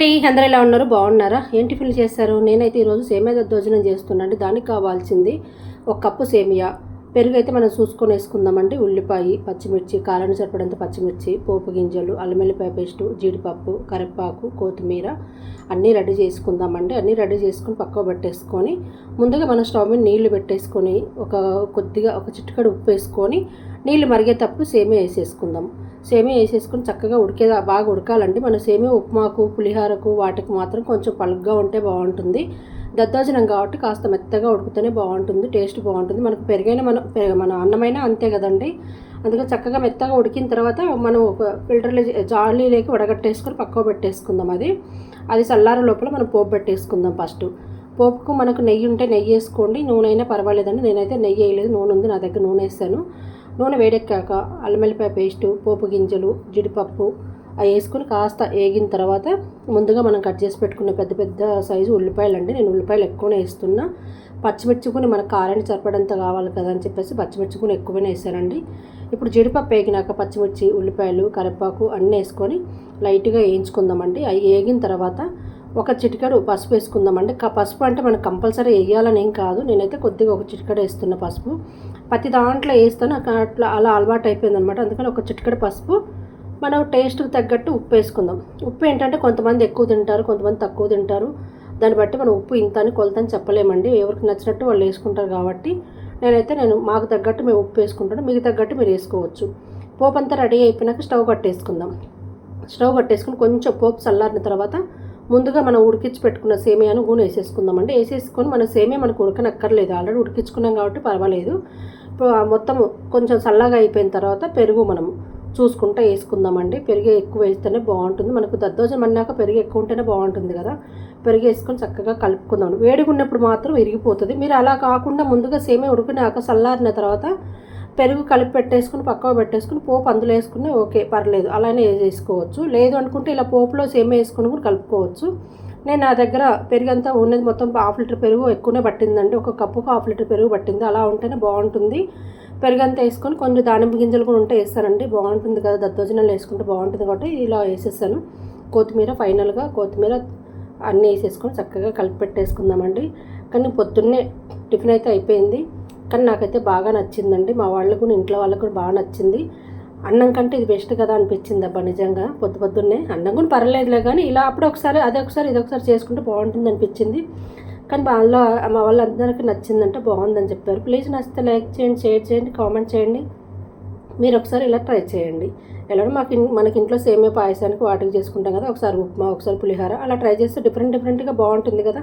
Tea అందరూ ఎలా ఉన్నారు? బాగున్నారా? ఏం టిఫిన్ చేస్తారు నేనైతే ఈరోజు సేమియా దద్దోజనం చేస్తున్నానండి దానికి కావాల్సింది ఒక కప్పు సేమియా. పెరుగు అయితే మనం చూసుకొని వేసుకుందామండి ఉల్లిపాయ పచ్చిమిర్చి కారాన్ని సరిపడంత పచ్చిమిర్చి పోపు గింజలు అల్లమెల్లిపాయ పేస్టు జీడిపప్పు కరివేపాకు కొత్తిమీర అన్నీ రెడీ చేసుకుందామండి. అన్నీ రెడీ చేసుకొని పక్కకు పెట్టేసుకొని ముందుగా మనం స్టవ్ మీద నీళ్ళు పెట్టేసుకొని ఒక కొద్దిగా ఒక చిటికడు ఉప్పు వేసుకొని నీళ్ళు మరిగేటప్పుడు సేమియా వేసేసుకుందాం. సేమియా వేసేసుకొని చక్కగా ఉడికే బాగా ఉడకాలండి మన సేమియా ఉప్మాకు పులిహారకు వాటికి మాత్రం కొంచెం పలుగ్గా ఉంటే బాగుంటుంది. దద్దోజనం కాబట్టి కాస్త మెత్తగా ఉడికితేనే బాగుంటుంది టేస్ట్ బాగుంటుంది. మనకు పెరిగైన మన మన అన్నమైనా అంతే కదండి. అందుకే చక్కగా మెత్తగా ఉడికిన తర్వాత మనం ఒక ఫిల్టర్లో జాలీలోకి వడగట్టేసుకొని పక్కకు పెట్టేసుకుందాం అది. అది చల్లార లోపల మనం పోపు పెట్టేసుకుందాం ఫస్ట్. పోపుకు మనకు నెయ్యి ఉంటే నెయ్యి వేసుకోండి. నూనె అయినా పర్వాలేదండి. నేనైతే నెయ్యి వేయలేదు. నూనె ఉంది. నా దగ్గర నూనె వేస్తాను నూనె వేడెక్కాక అల్లమెల్లిపాయ పేస్టు పోపు గింజలు జీడిపప్పు అవి వేసుకుని కాస్త వేగిన తర్వాత ముందుగా మనం కట్ చేసి పెట్టుకున్న పెద్ద పెద్ద సైజు ఉల్లిపాయలు అండి నేను ఉల్లిపాయలు ఎక్కువనే వేస్తున్నా. పచ్చిమిర్చి మనకు కారాన్ని సరిపడంత కావాలి కదా అని చెప్పేసి పచ్చిమిర్చి కూడా ఎక్కువనే వేసానండి. ఇప్పుడు జీడిపప్పు వేగినాక పచ్చిమిర్చి ఉల్లిపాయలు కరివేపాకు అన్నీ వేసుకొని లైట్గా వేయించుకుందామండి. అవి వేగిన తర్వాత ఒక చిటికడు పసుపు వేసుకుందామండి. పసుపు అంటే మనకు కంపల్సరీ వేయాలని ఏం కాదు. నేనైతే కొద్దిగా ఒక చిటికడ వేస్తున్న పసుపు. ప్రతి దాంట్లో వేస్తాను. అట్లా అలా అలవాటు అయిపోయింది అనమాట అందుకని ఒక చిటికడ పసుపు. మనం టేస్ట్కి తగ్గట్టు ఉప్పు వేసుకుందాం. ఉప్పు ఏంటంటే కొంతమంది ఎక్కువ తింటారు కొంతమంది తక్కువ తింటారు. దాన్ని బట్టి మనం ఉప్పు ఇంత అని కొలతని చెప్పలేమండి. ఎవరికి నచ్చినట్టు వాళ్ళు వేసుకుంటారు కాబట్టి. నేనైతే నేను మాకు తగ్గట్టు మేము ఉప్పు వేసుకుంటాను. మీకు తగ్గట్టు మీరు వేసుకోవచ్చు. పోపు అంతా రెడీ అయిపోయినాక స్టవ్ కట్టేసుకుందాం స్టవ్ కట్టేసుకుని కొంచెం పోపు చల్లారిన తర్వాత ముందుగా మనం ఉడికించి పెట్టుకున్న సేమియాను వేసేసుకుందాం వేసేసుకుందామండి. వేసేసుకొని మన సేమియా మనకు ఉడకనక్కర్లేదు. ఆల్రెడీ ఉడికించుకున్నాం కాబట్టి పర్వాలేదు. మొత్తం కొంచెం చల్లగా అయిపోయిన తర్వాత పెరుగు మనం చూసుకుంటూ వేసుకుందామండి. పెరుగు ఎక్కువ వేస్తేనే బాగుంటుంది. మనకు దద్దోజనం అన్నాక పెరుగు ఎక్కువ ఉంటేనే బాగుంటుంది కదా. పెరుగు వేసుకొని చక్కగా కలుపుకుందాం వేడిగా ఉన్నప్పుడు మాత్రం విరిగిపోతుంది. మీరు అలా కాకుండా ముందుగా సేమే ఉడికినాక చల్లారిన తర్వాత పెరుగు కలిపి పెట్టేసుకుని పక్కకు పెట్టేసుకుని పోపు అందులో వేసుకుని ఓకే పర్లేదు. అలానే వేసుకోవచ్చు. లేదు అనుకుంటే ఇలా పోపులో సేమ్ వేసుకుని కూడా కలుపుకోవచ్చు. నేను నా దగ్గర పెరుగు అంతా ఉన్నది మొత్తం హాఫ్ లీటర్ పెరుగు ఎక్కువనే పట్టిందండి. ఒక కప్పుకు హాఫ్ లీటర్ పెరుగు పట్టింది. అలా ఉంటేనే బాగుంటుంది. పెరుగంతా వేసుకొని కొంచెం దానిమ్మ గింజలు కూడా ఉంటే వేస్తానండి బాగుంటుంది కదా దద్దోజనాలు వేసుకుంటే బాగుంటుంది కాబట్టి ఇలా వేసేస్తాను కొత్తిమీర ఫైనల్గా కొత్తిమీర అన్నీ వేసేసుకొని చక్కగా కలిపి పెట్టేసుకుందామండి. కానీ పొద్దున్నే టిఫిన్ అయితే అయిపోయింది. కానీ నాకైతే బాగా నచ్చిందండి. మా వాళ్ళకు కూడా ఇంట్లో వాళ్ళకు కూడా బాగా నచ్చింది. అన్నం కంటే ఇది బెస్ట్ కదా అనిపించింది అబ్బా నిజంగా. పొద్దు పొద్దున్నే. అన్నం కూడా పర్లేదులే కానీ ఇలా అప్పుడు ఒకసారి అదే ఒకసారి ఇది ఒకసారి చేసుకుంటే బాగుంటుంది అనిపించింది. కానీ వాళ్ళ మా వాళ్ళందరికీ నచ్చిందంటే బాగుందని చెప్పారు. ప్లీజ్ నచ్చితే లైక్ చేయండి షేర్ చేయండి కామెంట్ చేయండి. మీరు ఒకసారి ఇలా ట్రై చేయండి. ఎలా మాకు మనకి ఇంట్లో సేమే పాయసానికి వాటికి చేసుకుంటాం కదా ఒకసారి ఉప్మా ఒకసారి పులిహార అలా ట్రై చేస్తే డిఫరెంట్ డిఫరెంట్గా బాగుంటుంది కదా.